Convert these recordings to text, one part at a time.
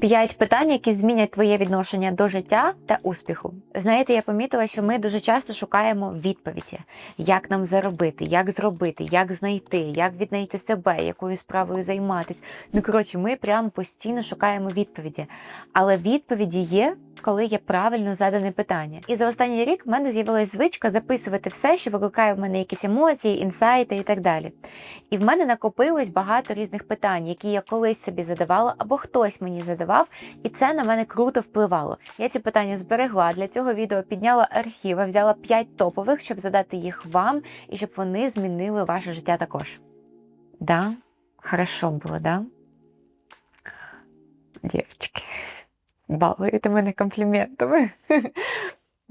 П'ять питань, які змінять твоє відношення до життя та успіху. Знаєте, я помітила, що ми дуже часто шукаємо відповіді, як нам заробити, як зробити, як знайти, як віднайти себе, якою справою займатися. Ну коротше, ми прямо постійно шукаємо відповіді. Але відповіді є, коли є правильно задане питання. І за останній рік в мене з'явилась звичка записувати все, що викликає в мене якісь емоції, інсайти і так далі. І в мене накопилось багато різних питань, які я колись собі задавала, або хтось мені задавав, і це на мене круто впливало. Я ці питання зберегла для цього відео, підняла архіви, взяла 5 топових, щоб задати їх вам, і щоб вони змінили ваше життя також. Да? Хорошо було, да? Дівчики, балуєте мене компліментами.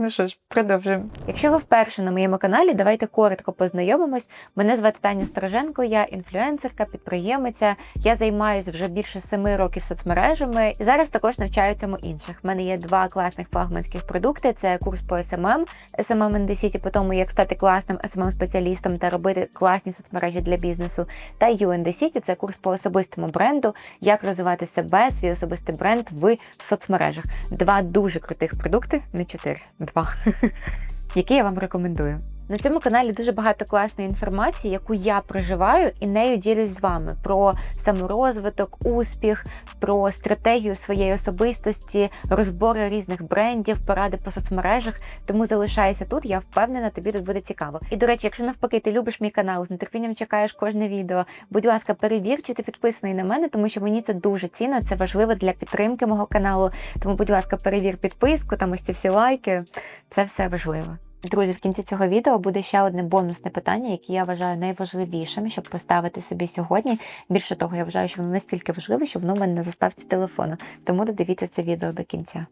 Ну що ж, продовжуємо. Якщо ви вперше на моєму каналі, давайте коротко познайомимось. Мене звати Таня Стороженко, я інфлюенсерка, підприємиця. Я займаюся вже більше семи років соцмережами і зараз також навчаю цьому інших. В мене є два класних флагманських продукти: це курс по SMM, SMM in the City, по тому, як стати класним smm спеціалістом та робити класні соцмережі для бізнесу. Та You in це курс по особистому бренду, як розвивати себе, свій особистий бренд в соцмережах. Два дуже крутих продукти, не чотири, два, які я вам рекомендую. На цьому каналі дуже багато класної інформації, яку я проживаю і нею ділюсь з вами про саморозвиток, успіх, про стратегію своєї особистості, розбори різних брендів, поради по соцмережах. Тому залишайся тут, я впевнена, тобі тут буде цікаво. І до речі, якщо навпаки ти любиш мій канал, з нетерпінням чекаєш кожне відео. Будь ласка, перевір, чи ти підписаний на мене, тому що мені це дуже цінно, це важливо для підтримки мого каналу. Тому, будь ласка, перевір підписку, там ось ці всі лайки. Це все важливо. Друзі, в кінці цього відео буде ще одне бонусне питання, яке я вважаю найважливішим, щоб поставити собі сьогодні. Більше того, я вважаю, що воно настільки важливе, що воно в мене на заставці телефону. Тому додивіться це відео до кінця.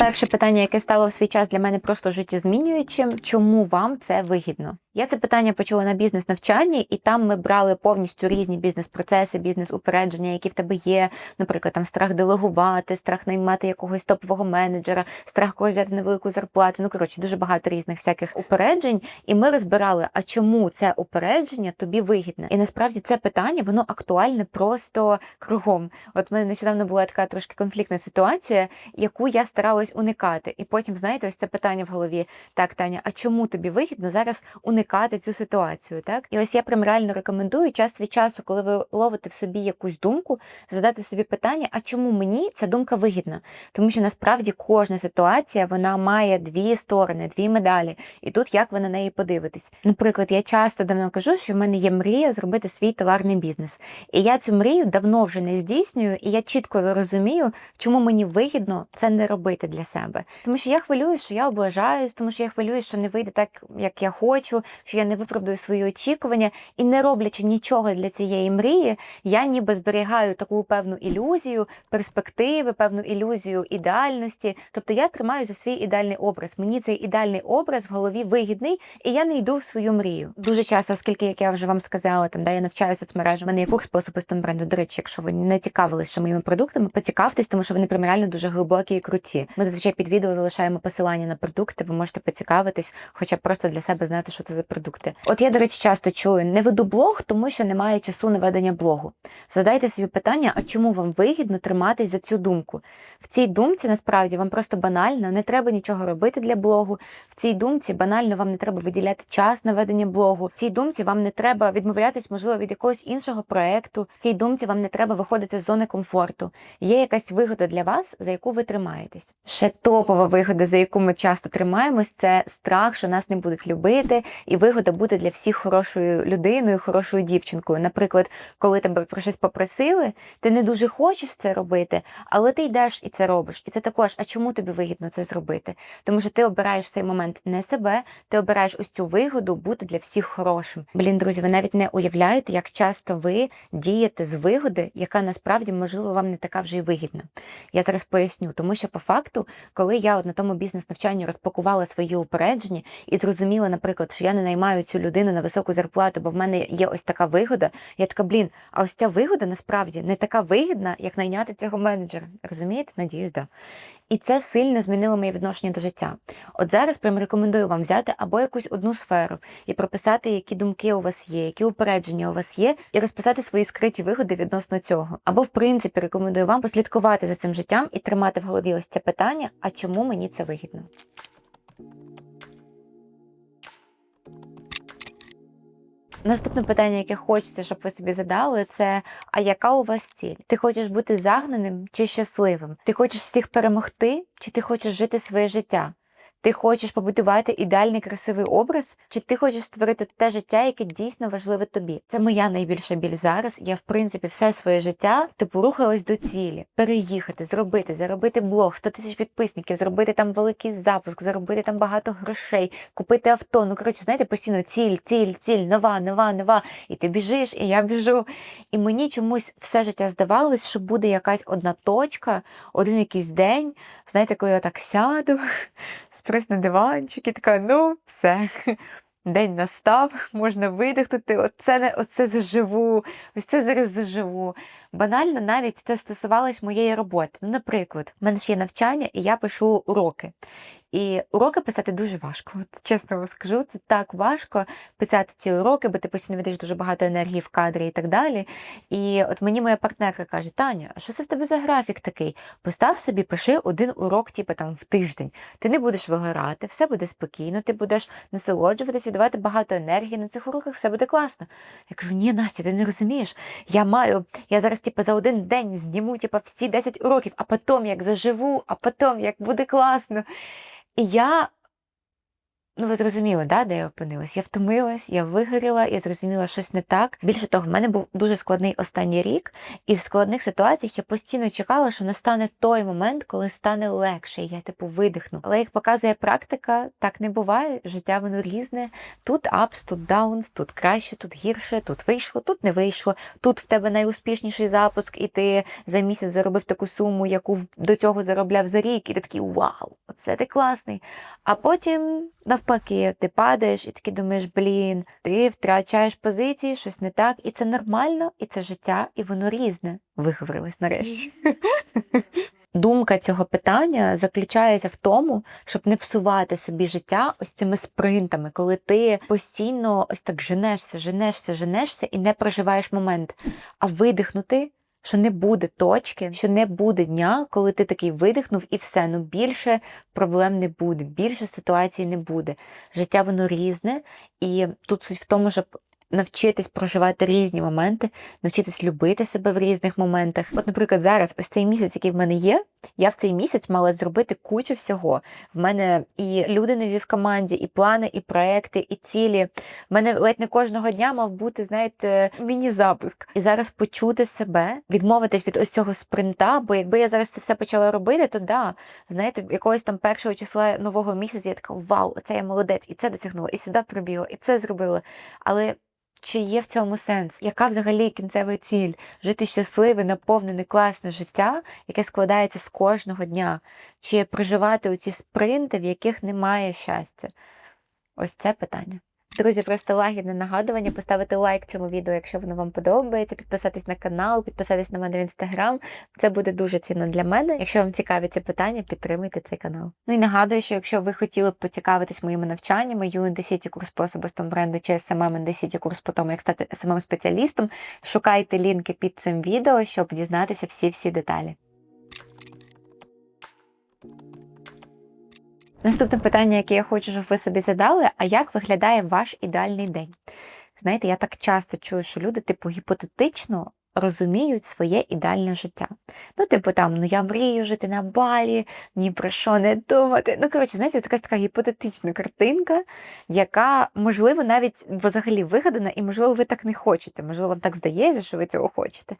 Перше питання, яке стало в свій час для мене просто життєзмінюючим, чому вам це вигідно? Я це питання почула на бізнес-навчанні, і там ми брали повністю різні бізнес-процеси, бізнес-упередження, які в тебе є. Наприклад, там страх делегувати, страх наймати якогось топового менеджера, страх когось взяти невелику зарплату. Ну коротше, дуже багато різних всяких упереджень. І ми розбирали, а чому це упередження тобі вигідне? І насправді це питання воно актуальне просто кругом. От в мене нещодавно була така трошки конфліктна ситуація, яку я старалась уникати. І потім, знаєте, ось це питання в голові: так, Таня, а чому тобі вигідно зараз уникати цю ситуацію? Так, і ось я прям реально рекомендую час від часу, коли ви ловите в собі якусь думку, задати собі питання, а чому мені ця думка вигідна? Тому що насправді кожна ситуація вона має дві сторони, дві медалі. І тут як ви на неї подивитесь? Наприклад, я часто давно кажу, що в мене є мрія зробити свій товарний бізнес. І я цю мрію давно вже не здійснюю, і я чітко зрозумію, чому мені вигідно це не робити для себе. Тому що я хвилююсь, що я облажаюсь, тому що я хвилююсь, що не вийде так, як я хочу, що я не виправдаю свої очікування, і не роблячи нічого для цієї мрії, я ніби зберігаю таку певну ілюзію, перспективи, певну ілюзію ідеальності. Тобто я тримаю за свій ідеальний образ. Мені цей ідеальний образ в голові вигідний, і я не йду в свою мрію. Дуже часто, оскільки, як я вже вам сказала, там де я навчаю соцмережі, в мене є курс по особистому бренду. До речі, якщо ви не цікавилися моїми продуктами, поцікавтесь, тому що вони прям реально дуже глибокі і круті. Ми зазвичай під відео залишаємо посилання на продукти. Ви можете поцікавитись, хоча б просто для себе знати, що це за продукти. От я, до речі, часто чую: не веду блог, тому що немає часу на ведення блогу. Задайте собі питання, а чому вам вигідно триматись за цю думку? В цій думці насправді вам просто банально не треба нічого робити для блогу. В цій думці банально вам не треба виділяти час на ведення блогу. В цій думці вам не треба відмовлятись, можливо, від якогось іншого проекту. В цій думці вам не треба виходити з зони комфорту. Є якась вигода для вас, за яку ви тримаєтесь. Ще топова вигода, за яку ми часто тримаємось, це страх, що нас не будуть любити, і вигода буде для всіх хорошою людиною, хорошою дівчинкою. Наприклад, коли тебе про щось попросили, ти не дуже хочеш це робити, але ти йдеш і це робиш. І це також, а чому тобі вигідно це зробити? Тому що ти обираєш в цей момент не себе, ти обираєш ось цю вигоду бути для всіх хорошим. Блін, друзі, ви навіть не уявляєте, як часто ви дієте з вигоди, яка насправді можливо вам не така вже й вигідна. Я зараз поясню, тому що по факту, коли я от на тому бізнес-навчанні розпакувала свої упередження і зрозуміла, наприклад, що я не наймаю цю людину на високу зарплату, бо в мене є ось така вигода. Я така, блін, а ось ця вигода насправді не така вигідна, як найняти цього менеджера. Розумієте? Надіюсь, да. І це сильно змінило моє відношення до життя. От зараз прям рекомендую вам взяти або якусь одну сферу і прописати, які думки у вас є, які упередження у вас є, і розписати свої скриті вигоди відносно цього. Або, в принципі, рекомендую вам послідкувати за цим життям і тримати в голові ось це питання: а чому мені це вигідно? Наступне питання, яке хочеться, щоб ви собі задали, це а яка у вас ціль? Ти хочеш бути загнаним чи щасливим? Ти хочеш всіх перемогти, чи ти хочеш жити своє життя? Ти хочеш побудувати ідеальний красивий образ, чи ти хочеш створити те життя, яке дійсно важливе тобі? Це моя найбільша біль зараз. Я, в принципі, все своє життя типу рухалась до цілі, переїхати, зробити, заробити блог, 100 тисяч підписників, зробити там великий запуск, заробити там багато грошей, купити авто. Ну коротше, знаєте, постійно ціль, ціль, ціль, нова, нова, нова. І ти біжиш, і я біжу. І мені чомусь все життя здавалось, що буде якась одна точка, один якийсь день. Знаєте, коли я так сяду спрись на диванчик і така, ну, все, день настав, можна видихнути, оце, оце заживу, ось це зараз заживу. Банально навіть це стосувалось моєї роботи. Ну, наприклад, в мене ж є навчання, і я пишу уроки. І уроки писати дуже важко. От чесно вам скажу, це так важко писати ці уроки, бо ти постійно видаєш дуже багато енергії в кадрі і так далі. І от мені моя партнерка каже: Таня, а що це в тебе за графік такий? Постав собі, пиши один урок, типу там в тиждень. Ти не будеш вигорати, все буде спокійно, ти будеш насолоджуватись, віддавати багато енергії на цих уроках, все буде класно. Я кажу, ні, Настя, ти не розумієш. Я маю, я зараз типу, за один день зніму типу, всі 10 уроків, а потім як заживу, а потім як буде класно. Я, ну ви зрозуміли, да, де я опинилась? Я втомилась, я вигоріла, я зрозуміла, щось не так. Більше того, в мене був дуже складний останній рік, і в складних ситуаціях я постійно чекала, що настане той момент, коли стане легше, і я типу видихну. Але як показує практика, так не буває. Життя воно різне. Тут апс, тут даунс, тут краще, тут гірше, тут вийшло, тут не вийшло. Тут в тебе найуспішніший запуск, і ти за місяць заробив таку суму, яку до цього заробляв за рік, і ти такий вау, оце ти класний. А потім навпаки, ти падаєш і такий думаєш, блін, ти втрачаєш позиції, щось не так, і це нормально, і це життя, і воно різне. Виговорилась нарешті. Думка цього питання заключається в тому, щоб не псувати собі життя ось цими спринтами, коли ти постійно ось так женешся, женешся, женешся і не проживаєш момент, а видихнути. Що не буде точки, що не буде дня, коли ти такий видихнув і все. Ну більше проблем не буде, більше ситуацій не буде. Життя воно різне, і тут суть в тому, щоб навчитись проживати різні моменти, навчитись любити себе в різних моментах. От, наприклад, зараз, ось цей місяць, який в мене є, я в цей місяць мала зробити кучу всього. В мене і люди нові в команді, і плани, і проекти, і цілі. В мене ледь не кожного дня мав бути, знаєте, міні-запуск. І зараз почути себе, відмовитись від ось цього спринта, бо якби я зараз це все почала робити, то да, знаєте, якогось там першого числа нового місяця я така вау, оце я молодець, і це досягнула, і сюди прибігла, і це зробила. Але чи є в цьому сенс? Яка взагалі кінцева ціль? Жити щасливе, наповнене класне життя, яке складається з кожного дня? Чи проживати у ці спринти, в яких немає щастя? Ось це питання. Друзі, просто лагідне нагадування, поставити лайк цьому відео, якщо воно вам подобається, підписатись на канал, підписатись на мене в інстаграм. Це буде дуже цінно для мене. Якщо вам цікаві ці питання, підтримуйте цей канал. Ну і нагадую, що якщо ви хотіли б поцікавитись моїми навчаннями, UND City курс по особистому бренду чи SMM ND курс по тому, як стати SMM спеціалістом, шукайте лінки під цим відео, щоб дізнатися всі-всі деталі. Наступне питання, яке я хочу, щоб ви собі задали, а як виглядає ваш ідеальний день? Знаєте, я так часто чую, що люди, типу, гіпотетично розуміють своє ідеальне життя. Ну, типу, там, ну я мрію жити на балі, ні про що не думати. Ну, коротше, знаєте, така така гіпотетична картинка, яка, можливо, навіть взагалі вигадана, і, можливо, ви так не хочете. Можливо, вам так здається, що ви цього хочете.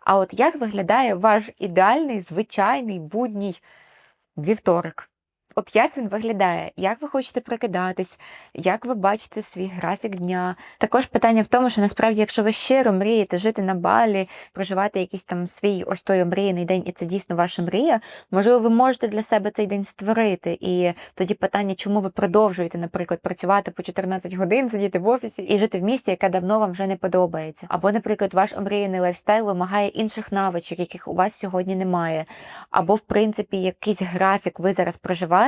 А от як виглядає ваш ідеальний, звичайний, будній вівторок? От як він виглядає, як ви хочете прокидатись, як ви бачите свій графік дня. Також питання в тому, що насправді, якщо ви щиро мрієте жити на балі, проживати якийсь там свій ось той омріяний день, і це дійсно ваша мрія, можливо, ви можете для себе цей день створити. І тоді питання, чому ви продовжуєте, наприклад, працювати по 14 годин, сидіти в офісі і жити в місті, яке давно вам вже не подобається. Або, наприклад, ваш омріяний лайфстайл вимагає інших навичок, яких у вас сьогодні немає. Або, в принципі, якийсь графік ви зараз проживаєте,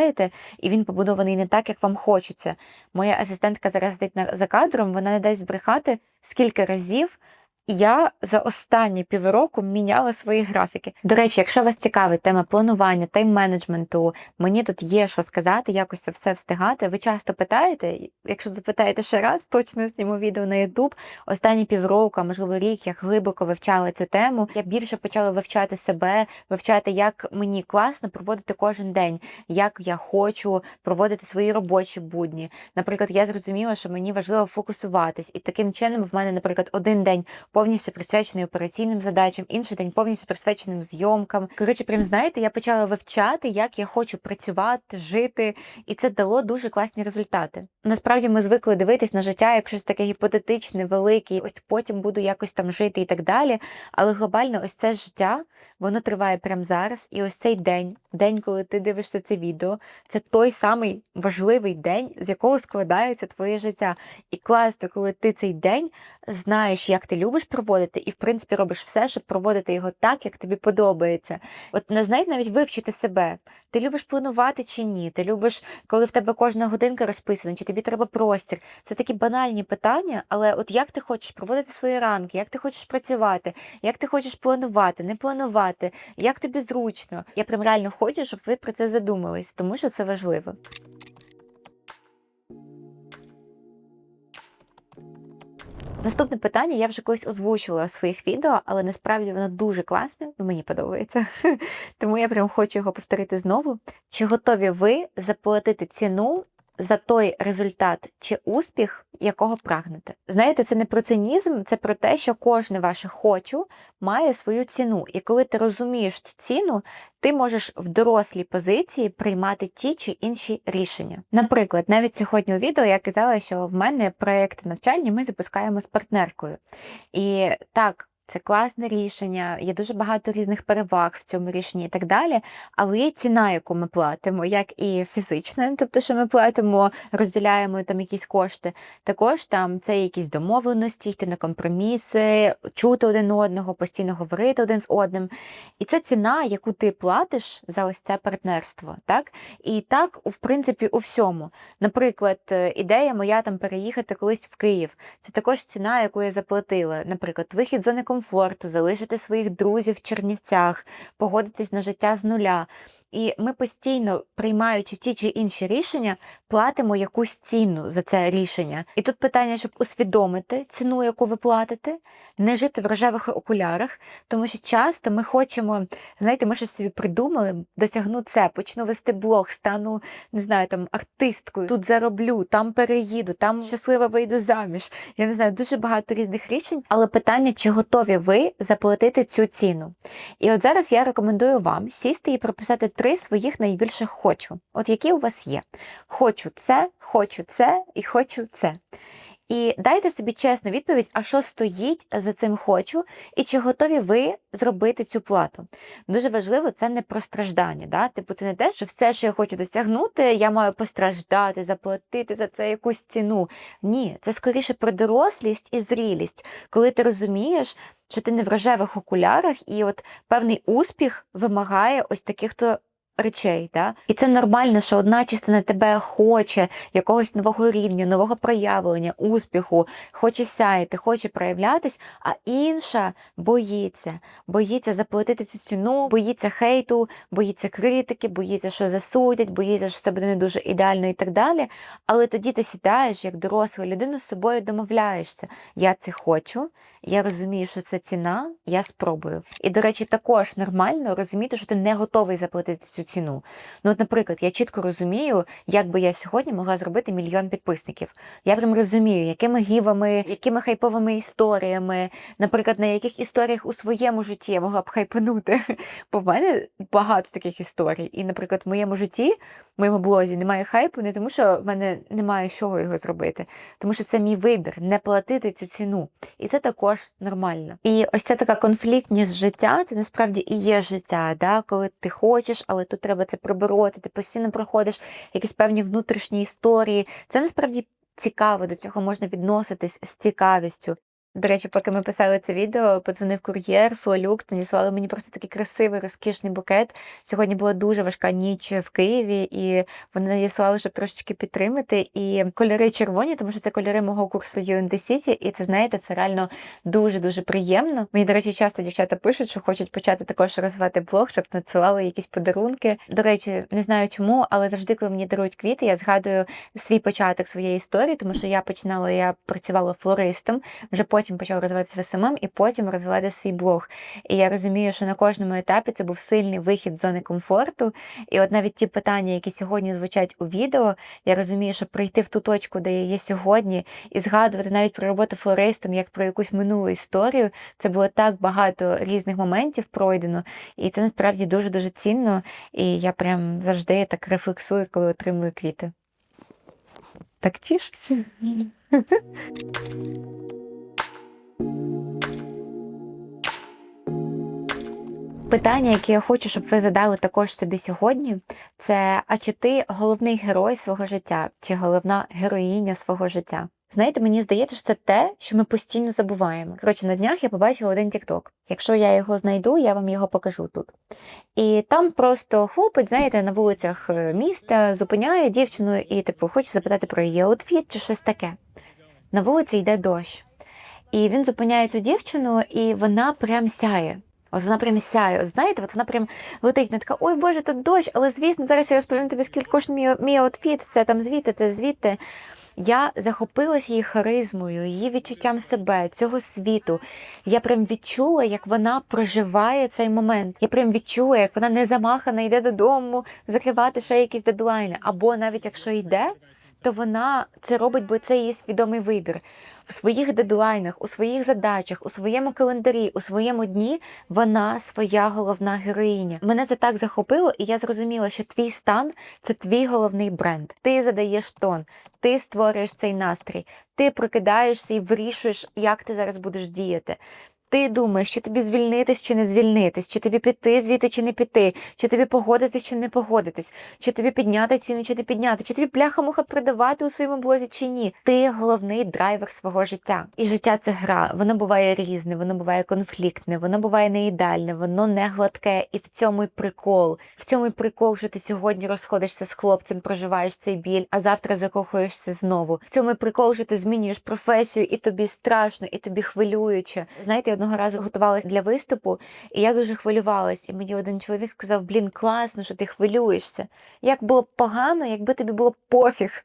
і він побудований не так, як вам хочеться. Моя асистентка зараз сидить за кадром, вона не дасть збрехати, скільки разів я за останні півроку міняла свої графіки. До речі, якщо вас цікавить тема планування, тайм-менеджменту, мені тут є що сказати, якось це все встигати. Ви часто питаєте, якщо запитаєте ще раз, точно зніму відео на YouTube. Останні півроку, а можливо рік, я глибоко вивчала цю тему. Я більше почала вивчати себе, вивчати, як мені класно проводити кожен день, як я хочу проводити свої робочі будні. Наприклад, я зрозуміла, що мені важливо фокусуватись, і таким чином в мене, наприклад, один день повністю присвячений операційним задачам, інший день повністю присвяченим зйомкам. Коротше, прям знаєте, я почала вивчати, як я хочу працювати, жити, і це дало дуже класні результати. Насправді ми звикли дивитись на життя як щось таке гіпотетичне, велике, ось потім буду якось там жити і так далі. Але глобально, ось це життя, воно триває прямо зараз. І ось цей день, день, коли ти дивишся це відео, це той самий важливий день, з якого складається твоє життя. І класно, коли ти цей день знаєш, як ти любиш проводити, і в принципі робиш все, щоб проводити його так, як тобі подобається. От не знаєте, навіть вивчити себе. Ти любиш планувати чи ні? Ти любиш, коли в тебе кожна годинка розписана, чи тобі треба простір? Це такі банальні питання, але от як ти хочеш проводити свої ранки, як ти хочеш працювати, як ти хочеш планувати, не планувати, як тобі зручно. Я прям реально хочу, щоб ви про це задумались, тому що це важливо. Наступне питання я вже колись озвучувала в своїх відео, але насправді воно дуже класне, ну, мені подобається. Тому я прям хочу його повторити знову. Чи готові ви заплатити ціну за той результат чи успіх, якого прагнете? Знаєте, це не про цинізм, це про те, що кожне ваше хочу має свою ціну. І коли ти розумієш цю ціну, ти можеш в дорослій позиції приймати ті чи інші рішення. Наприклад, навіть сьогодні у відео я казала, що в мене проекти навчальні ми запускаємо з партнеркою. І так. Це класне рішення, є дуже багато різних переваг в цьому рішенні і так далі. Але є ціна, яку ми платимо, як і фізична, тобто, що ми платимо, розділяємо там якісь кошти. Також там це якісь домовленості, йти на компроміси, чути один одного, постійно говорити один з одним. І це ціна, яку ти платиш за ось це партнерство. Так? І так, в принципі, у всьому. Наприклад, е, ідея моя там переїхати колись в Київ. Це також ціна, яку я заплатила. Наприклад, вихід зони комфорту, залишити своїх друзів в Чернівцях, погодитись на життя з нуля. І ми постійно, приймаючи ті чи інші рішення, платимо якусь ціну за це рішення. І тут питання, щоб усвідомити ціну, яку ви платите, не жити в рожевих окулярах, тому що часто ми хочемо, знаєте, ми щось собі придумали, досягну це, почну вести блог, стану, не знаю, там артисткою, тут зароблю, там переїду, там щасливо вийду заміж. Я не знаю, дуже багато різних рішень, але питання, чи готові ви заплатити цю ціну. І от зараз я рекомендую вам сісти і прописати три своїх найбільших хочу. От які у вас є. Хочу це, хочу це і хочу це. І дайте собі чесну відповідь, а що стоїть за цим хочу, і чи готові ви зробити цю плату. Дуже важливо, це не про страждання. Да? Типу, це не те, що все, що я хочу досягнути, я маю постраждати, заплатити за це якусь ціну. Ні, це скоріше про дорослість і зрілість, коли ти розумієш, що ти не в рожевих окулярах, і от певний успіх вимагає ось таких то. Речей, да? і це нормально, що одна частина тебе хоче якогось нового рівня, нового проявлення, успіху, хоче сяяти, хоче проявлятись, а інша боїться, боїться заплатити цю ціну, боїться хейту, боїться критики, боїться, що засудять, боїться, що це буде не дуже ідеально і так далі. Але тоді ти сідаєш як доросла людина з собою домовляєшся. Я це хочу, я розумію, що це ціна, я спробую. І, до речі, також нормально розуміти, що ти не готовий заплатити цю ціну. Ну, от, наприклад, я чітко розумію, як би я сьогодні могла зробити мільйон підписників. Я прям розумію, якими гівами, якими хайповими історіями, наприклад, на яких історіях у своєму житті я могла б хайпанути. Бо в мене багато таких історій. І, наприклад, в моєму житті в моєму блозі немає хайпу, не тому, що в мене немає чого його зробити, тому що це мій вибір не платити цю ціну. І це також нормально. І ось ця така конфліктність життя, це насправді і є життя, да? коли ти хочеш, але тут треба це прибороти, ти постійно проходиш якісь певні внутрішні історії. Це насправді цікаво, до цього можна відноситись з цікавістю. До речі, поки ми писали це відео, подзвонив кур'єр, Флолюкс, надіслали мені просто такий красивий, розкішний букет. Сьогодні була дуже важка ніч в Києві, і вони надіслали, щоб трошечки підтримати. І кольори червоні, тому що це кольори мого курсу UND City, і це знаєте, це реально дуже-дуже приємно. Мені, до речі, часто дівчата пишуть, що хочуть почати також розвивати блог, щоб надсилали якісь подарунки. До речі, не знаю чому, але завжди, коли мені дарують квіти, я згадую свій початок своєї історії, тому що я починала, я працювала флористом, вже потім почала розвиватися в СММ і потім розвивати свій блог. І я розумію, що на кожному етапі це був сильний вихід з зони комфорту. І от навіть ті питання, які сьогодні звучать у відео, я розумію, що прийти в ту точку, де я є сьогодні, і згадувати навіть про роботу флористом, як про якусь минулу історію, це було так багато різних моментів пройдено, і це насправді дуже дуже цінно. І я прям завжди так рефлексую, коли отримую квіти. Так тішуся. Питання, яке я хочу, щоб ви задали також собі сьогодні, це а чи ти головний герой свого життя, чи головна героїня свого життя? Знаєте, мені здається, що це те, що ми постійно забуваємо. Коротше, на днях я побачила один тікток. Якщо я його знайду, я вам його покажу тут. І там просто хлопець, знаєте, на вулицях е, міста зупиняє дівчину і, типу, хоче запитати про її аутфіт чи щось таке. На вулиці йде дощ. І він зупиняє цю дівчину, і вона прям сяє. От вона прям сяє. От знаєте, от вона прям летить. Вона така, ой Боже, тут дощ, але звісно, зараз я розповім тобі, скільки кожен мій, мій аутфіт, це там звідти, це звідти. Я захопилась її харизмою, її відчуттям себе, цього світу. Я прям відчула, як вона проживає цей момент. Я прям відчула, як вона не замахана, йде додому, закривати ще якісь дедлайни. Або навіть якщо йде, то вона це робить, бо це її свідомий вибір. В своїх дедлайнах, у своїх задачах, у своєму календарі, у своєму дні вона своя головна героїня. Мене це так захопило, і я зрозуміла, що твій стан це твій головний бренд. Ти задаєш тон, ти створюєш цей настрій, ти прокидаєшся і вирішуєш, як ти зараз будеш діяти. Ти думаєш, чи тобі звільнитись чи не звільнитись, чи тобі піти звідти чи не піти, чи тобі погодитись чи не погодитись, чи тобі підняти ціни, чи не підняти, чи тобі пляха-муха продавати у своєму блозі, чи ні. Ти головний драйвер свого життя. І життя це гра. Воно буває різне, воно буває конфліктне, воно буває не ідеальне, воно не гладке. І в цьому й прикол. В цьому й прикол, що ти сьогодні розходишся з хлопцем, проживаєш цей біль, а завтра закохуєшся знову. В цьому й прикол, що ти змінюєш професію, і тобі страшно, і тобі хвилююче. Знаєте, одного разу готувалась для виступу, і я дуже хвилювалась. І мені один чоловік сказав: Блін, класно, що ти хвилюєшся. Як було погано, якби тобі було пофіг.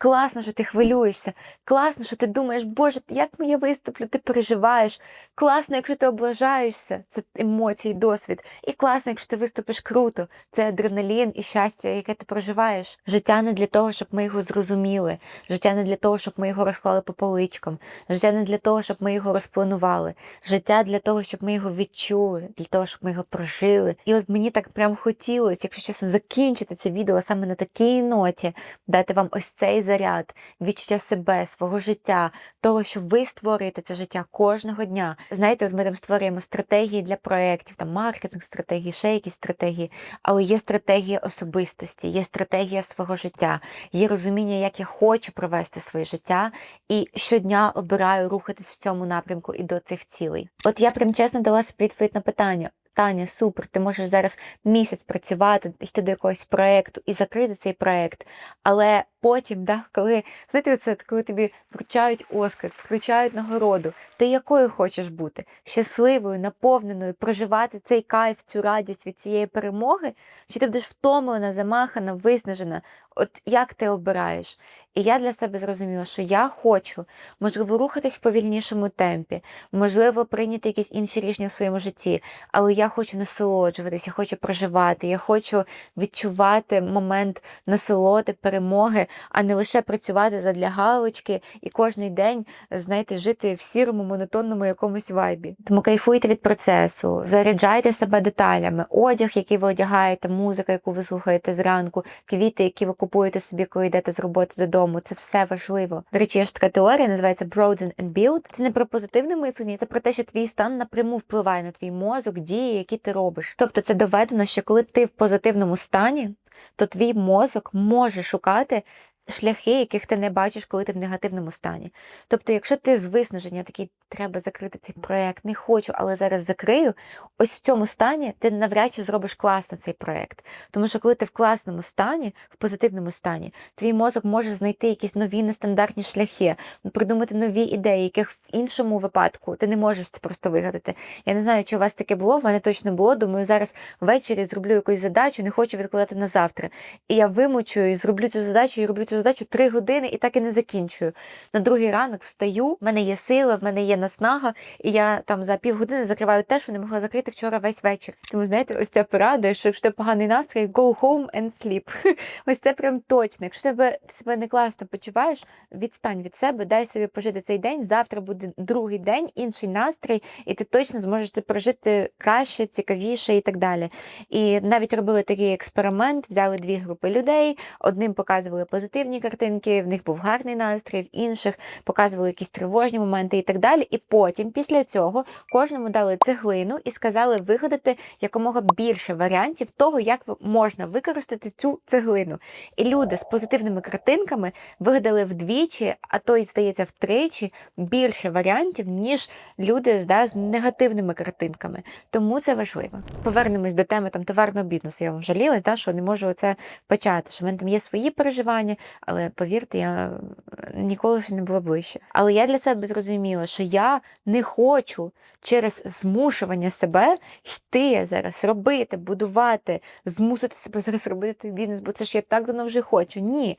Класно, що ти хвилюєшся. Класно, що ти думаєш, Боже, як я виступлю, ти переживаєш. Класно, якщо ти облажаєшся, це емоції, досвід. І класно, якщо ти виступиш круто, це адреналін і щастя, яке ти проживаєш. Життя не для того, щоб ми його зрозуміли. Життя не для того, щоб ми його розклали по поличкам. Життя не для того, щоб ми його розпланували. Життя для того, щоб ми його відчули, для того, щоб ми його прожили. І от мені так прям хотілося, якщо чесно, закінчити це відео саме на такій ноті, дати вам ось цей заряд, відчуття себе, свого життя, того, що ви створюєте це життя кожного дня. Знаєте, от ми там створюємо стратегії для проєктів, там маркетинг стратегії, ще якісь стратегії, але є стратегія особистості, є стратегія свого життя, є розуміння, як я хочу провести своє життя, і щодня обираю рухатись в цьому напрямку і до цих цілей. От я прям чесно дала собі відповідь на питання. Таня, супер, ти можеш зараз місяць працювати, йти до якогось проєкту і закрити цей проєкт. Але потім, да, коли знаєте, це коли тобі вручають Оскар, вручають нагороду, ти якою хочеш бути? Щасливою, наповненою, проживати цей кайф, цю радість від цієї перемоги? Чи ти будеш втомлена, замахана, виснажена? От як ти обираєш? І я для себе зрозуміла, що я хочу, можливо, рухатись в повільнішому темпі, можливо, прийняти якісь інші рішення в своєму житті, але я хочу насолоджуватися, я хочу проживати, я хочу відчувати момент насолоди, перемоги а не лише працювати задля галочки і кожний день, знаєте, жити в сірому, монотонному якомусь вайбі. Тому кайфуйте від процесу, заряджайте себе деталями, одяг, який ви одягаєте, музика, яку ви слухаєте зранку, квіти, які ви купуєте собі, коли йдете з роботи додому. Це все важливо. До речі, є ж така теорія, називається Broaden and Build. Це не про позитивне мислення, це про те, що твій стан напряму впливає на твій мозок, дії, які ти робиш. Тобто це доведено, що коли ти в позитивному стані, то твій мозок може шукати. Шляхи, яких ти не бачиш, коли ти в негативному стані. Тобто, якщо ти з виснаження такий, треба закрити цей проект, не хочу, але зараз закрию, ось в цьому стані ти навряд чи зробиш класно цей проект. Тому що коли ти в класному стані, в позитивному стані, твій мозок може знайти якісь нові нестандартні шляхи, придумати нові ідеї, яких в іншому випадку ти не можеш це просто вигадати. Я не знаю, чи у вас таке було, в мене точно було. Думаю, зараз ввечері зроблю якусь задачу, не хочу відкладати на завтра. І я вимучую і зроблю цю задачу, і роблю цю задачу три години і так і не закінчую. На другий ранок встаю, в мене є сила, в мене є наснага, і я там за півгодини закриваю те, що не могла закрити вчора весь вечір. Тому знаєте, ось ця порада, що якщо тебе поганий настрій, go home and sleep. Ось це прям точно. Якщо тебе себе не класно почуваєш, відстань від себе, дай собі пожити цей день. Завтра буде другий день, інший настрій, і ти точно зможеш це прожити краще, цікавіше і так далі. І навіть робили такий експеримент, взяли дві групи людей, одним показували позитивні картинки, в них був гарний настрій, в інших показували якісь тривожні моменти і так далі. І потім, після цього, кожному дали цеглину і сказали вигадати якомога більше варіантів того, як можна використати цю цеглину. І люди з позитивними картинками вигадали вдвічі, а то й здається втричі більше варіантів, ніж люди да, з негативними картинками. Тому це важливо. Повернемось до теми там товарного бізнесу. Я вам жалілась, да, що не можу оце почати. Що в мене там є свої переживання, але повірте, я е, ніколи ще не була ближче. Але я для себе зрозуміла, що я не хочу через змушування себе йти зараз, робити, будувати, змусити себе зараз робити той бізнес, бо це ж я так давно вже хочу. Ні.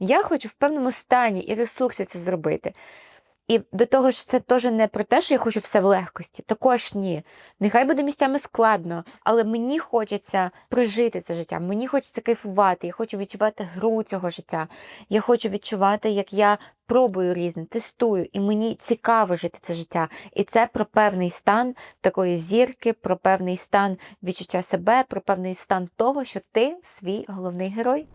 Я хочу в певному стані і ресурсі це зробити. І до того ж, це теж не про те, що я хочу все в легкості. Також ні. Нехай буде місцями складно, але мені хочеться прожити це життя. Мені хочеться кайфувати. Я хочу відчувати гру цього життя. Я хочу відчувати, як я пробую різне, тестую, і мені цікаво жити це життя. І це про певний стан такої зірки, про певний стан відчуття себе, про певний стан того, що ти свій головний герой.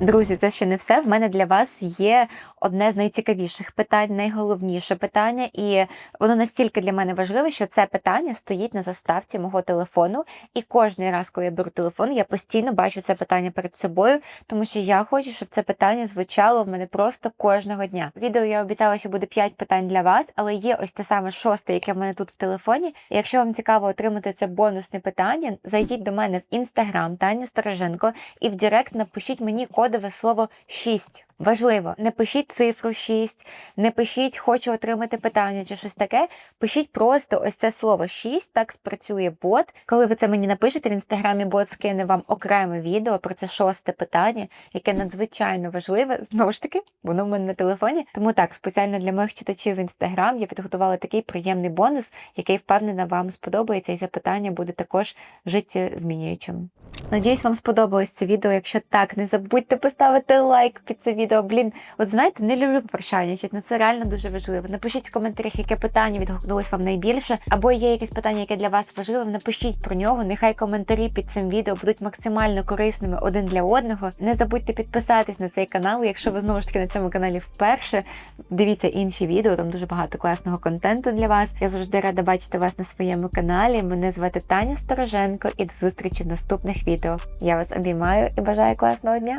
Друзі, це ще не все. В мене для вас є одне з найцікавіших питань, найголовніше питання, і воно настільки для мене важливе, що це питання стоїть на заставці мого телефону. І кожен раз, коли я беру телефон, я постійно бачу це питання перед собою, тому що я хочу, щоб це питання звучало в мене просто кожного дня. Відео я обіцяла, що буде 5 питань для вас, але є ось те саме шосте, яке в мене тут в телефоні. І якщо вам цікаво отримати це бонусне питання, зайдіть до мене в інстаграм Таня Стороженко і в Директ напишіть мені кодове слово 6. Важливо, не пишіть цифру 6, не пишіть хочу отримати питання чи щось таке. Пишіть просто ось це слово 6, так спрацює бот. Коли ви це мені напишете, в інстаграмі бот скине вам окреме відео про це шосте питання, яке надзвичайно важливе. Знову ж таки, воно в мене на телефоні. Тому так, спеціально для моїх читачів в інстаграм я підготувала такий приємний бонус, який впевнена вам сподобається, і це питання буде також життєзмінюючим. Надіюсь, вам сподобалось це відео. Якщо так, не забудьте поставити лайк під це відео. Блін, от знаєте, не люблю попрощання, але це реально дуже важливо. Напишіть в коментарях, яке питання відгукнулось вам найбільше, або є якесь питання, яке для вас важливе. Напишіть про нього. Нехай коментарі під цим відео будуть максимально корисними один для одного. Не забудьте підписатись на цей канал. Якщо ви знову ж таки на цьому каналі вперше, дивіться інші відео, там дуже багато класного контенту для вас. Я завжди рада бачити вас на своєму каналі. Мене звати Таня Стороженко і до зустрічі в наступних відео. Я вас обіймаю і бажаю класного дня!